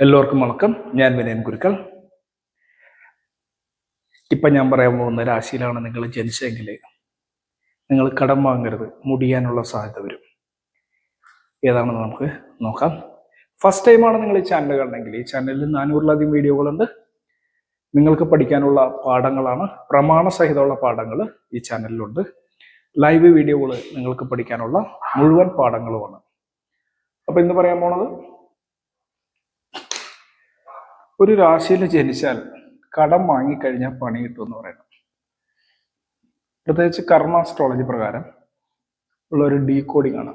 എല്ലാവർക്കും വണക്കം. ഞാൻ വിനയൻ ഗുരുക്കൾ. ഇപ്പം ഞാൻ പറയാൻ പോകുന്ന രാശിയിലാണ് നിങ്ങൾ ജനിച്ചെങ്കിൽ നിങ്ങൾ കടം വാങ്ങരുത് മുടിയാനുള്ള സാധ്യത വരും. ഏതാണെന്ന് നമുക്ക് നോക്കാം. ഫസ്റ്റ് ടൈമാണ് നിങ്ങൾ ഈ ചാനൽ കണ്ടെങ്കിൽ ഈ ചാനലിൽ നാനൂറിലധികം വീഡിയോകളുണ്ട് നിങ്ങൾക്ക് പഠിക്കാനുള്ള പാഠങ്ങളാണ് പ്രമാണ സഹിതമുള്ള പാഠങ്ങൾ ഈ ചാനലിലുണ്ട് ലൈവ് വീഡിയോകൾ നിങ്ങൾക്ക് പഠിക്കാനുള്ള മുഴുവൻ പാഠങ്ങളുമാണ്. അപ്പൊ ഇന്ന് പറയാൻ പോണത് ഒരു രാശിയിൽ ജനിച്ചാൽ കടം വാങ്ങിക്കഴിഞ്ഞാൽ പണി കിട്ടും എന്ന് പറയുന്നത് പ്രത്യേകിച്ച് കർമ്മ അസ്ട്രോളജി പ്രകാരം ഉള്ള ഒരു ഡീകോഡിംഗ് ആണ്.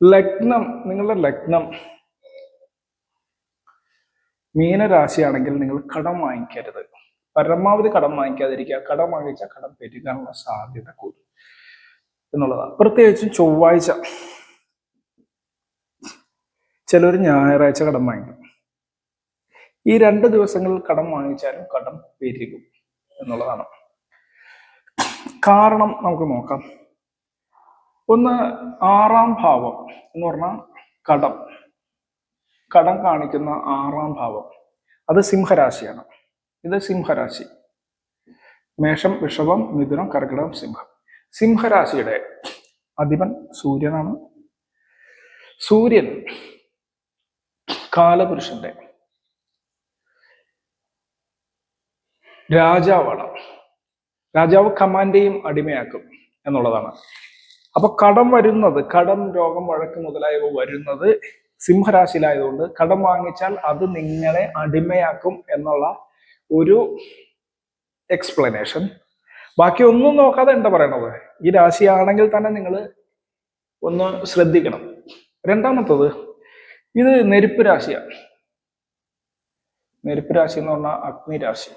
ലഗ്നം നിങ്ങളുടെ ലഗ്നം മീനരാശിയാണെങ്കിൽ നിങ്ങൾ കടം വാങ്ങിക്കരുത്. പരമാവധി കടം വാങ്ങിക്കാതിരിക്കുക കടം വാങ്ങിച്ചാൽ കടം പെരുകാനുള്ള സാധ്യത കൂടും എന്നുള്ളതാണ്. പ്രത്യേകിച്ചും ചൊവ്വാഴ്ച ചിലർ ഞായറാഴ്ച കടം വാങ്ങിക്കും. ഈ രണ്ട് ദിവസങ്ങളിൽ കടം വാങ്ങിച്ചാലും കടം പെരുകും എന്നുള്ളതാണ്. കാരണം നമുക്ക് നോക്കാം. ഒന്ന് ആറാം ഭാവം എന്ന് പറഞ്ഞാൽ കടം. കടം കാണിക്കുന്ന ആറാം ഭാവം. അത് സിംഹരാശിയാണ്. ഇത് സിംഹരാശി. മേഷം വിഷവം മിഥുനം കർക്കിടകം സിംഹം. സിംഹരാശിയുടെ അധിപൻ സൂര്യനാണ്. സൂര്യൻ കാലപുരുഷന്റെ രാജാവാണ്. രാജാവ് കമാൻഡേയും അടിമയാക്കും എന്നുള്ളതാണ്. അപ്പൊ കടം വരുന്നത് കടം രോഗം വഴക്ക് മുതലായവ വരുന്നത് സിംഹരാശിയിലായതുകൊണ്ട് കടം വാങ്ങിച്ചാൽ അത് നിങ്ങളെ അടിമയാക്കും എന്നുള്ള ഒരു എക്സ്പ്ലനേഷൻ ബാക്കി ഒന്നും നോക്കാതെ എന്താ പറയണത്? ഈ രാശിയാണെങ്കിൽ തന്നെ നിങ്ങൾ ഒന്ന് ശ്രദ്ധിക്കണം. രണ്ടാമത്തത് ഇത് നെരുപ്പ് രാശിയാണ് നെരുപ്പ് രാശി എന്ന് പറഞ്ഞാൽ അഗ്നി രാശി.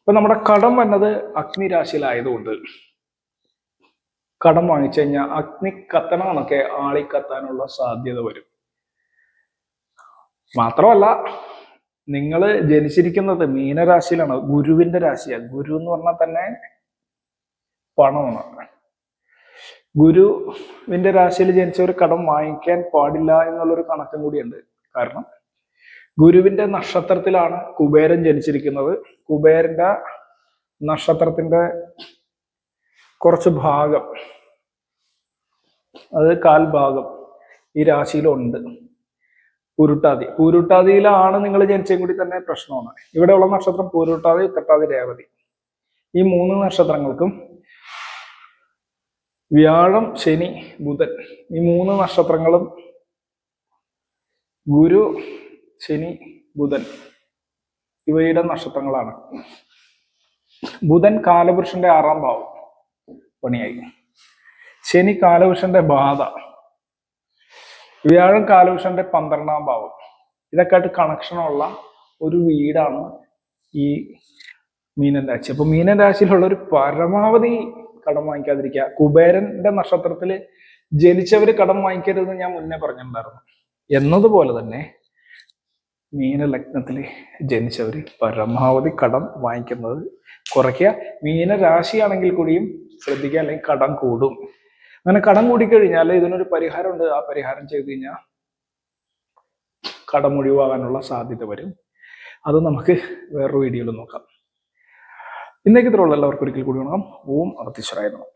ഇപ്പൊ നമ്മുടെ കടം വന്നത് അഗ്നി രാശിയിലായതുകൊണ്ട് കടം വാങ്ങിച്ചു കഴിഞ്ഞാൽ അഗ്നി കത്തണമെന്നൊക്കെ ആളി കത്താനുള്ള സാധ്യത വരും. മാത്രമല്ല നിങ്ങൾ ജനിച്ചിരിക്കുന്നത് മീനരാശിയിലാണ്. ഗുരുവിന്റെ രാശിയാണ് ഗുരു എന്ന് പറഞ്ഞാൽ തന്നെ പണമാണ്. ഗുരുവിന്റെ രാശിയിൽ ജനിച്ചവർ കടം വാങ്ങിക്കാൻ പാടില്ല എന്നുള്ളൊരു കണക്കും കൂടിയുണ്ട്. കാരണം ഗുരുവിന്റെ നക്ഷത്രത്തിലാണ് കുബേരൻ ജനിച്ചിരിക്കുന്നത്. കുബേരന്റെ നക്ഷത്രത്തിന്റെ കുറച്ച് ഭാഗം അത് കാൽഭാഗം ഈ രാശിയിലുണ്ട്. പൂരുട്ടാതി പൂരുട്ടാതിയിലാണ് നിങ്ങൾ ജനിച്ചതും കൂടി തന്നെ പ്രശ്നമാണ്. ഇവിടെയുള്ള നക്ഷത്രം പൂരുട്ടാതി ഉത്തട്ടാതി രേവതി. ഈ മൂന്ന് നക്ഷത്രങ്ങൾക്കും വ്യാഴം ശനി ബുധൻ ഈ മൂന്ന് നക്ഷത്രങ്ങളും ഗുരു ശനി ബുധൻ ഇവയുടെ നക്ഷത്രങ്ങളാണ്. ബുധൻ കാലപുരുഷന്റെ ആറാം ഭാവം പണിയായി. ശനി കാലപുരുഷന്റെ ബാധ. വ്യാഴം കാലഭൂഷന്റെ പന്ത്രണ്ടാം ഭാവം. ഇതൊക്കെ ആയിട്ട് കണക്ഷനുള്ള ഒരു വീടാണ് ഈ മീനൻ രാശി അപ്പൊ മീനൻ രാശിയിലുള്ള ഒരു പരമാവധി കടം വാങ്ങിക്കാതിരിക്കുക. കുബേരന്റെ നക്ഷത്രത്തിൽ ജനിച്ചവര് കടം വാങ്ങിക്കരുതെന്ന് ഞാൻ മുന്നേ പറഞ്ഞിട്ടുണ്ടായിരുന്നു. എന്നതുപോലെ തന്നെ മീനലഗ്നത്തിൽ ജനിച്ചവർ പരമാവധി കടം വാങ്ങിക്കുന്നത് കുറയ്ക്കുക. മീനരാശിയാണെങ്കിൽ കൂടിയും ശ്രദ്ധിക്കുക അല്ലെങ്കിൽ കടം കൂടും. അങ്ങനെ കടം കൂടിക്കഴിഞ്ഞാൽ ഇതിനൊരു പരിഹാരമുണ്ട്. ആ പരിഹാരം ചെയ്ത് കഴിഞ്ഞാൽ കടം ഒഴിവാകാനുള്ള സാധ്യത വരും. അത് നമുക്ക് വേറൊരു വീഡിയോയിൽ നോക്കാം. ഇന്നേക്ക് ഇത്രയുള്ള എല്ലാവർക്കും ഒരിക്കൽ കൂടി വേണം ഓം അർത്തിശ്വരായിരുന്നു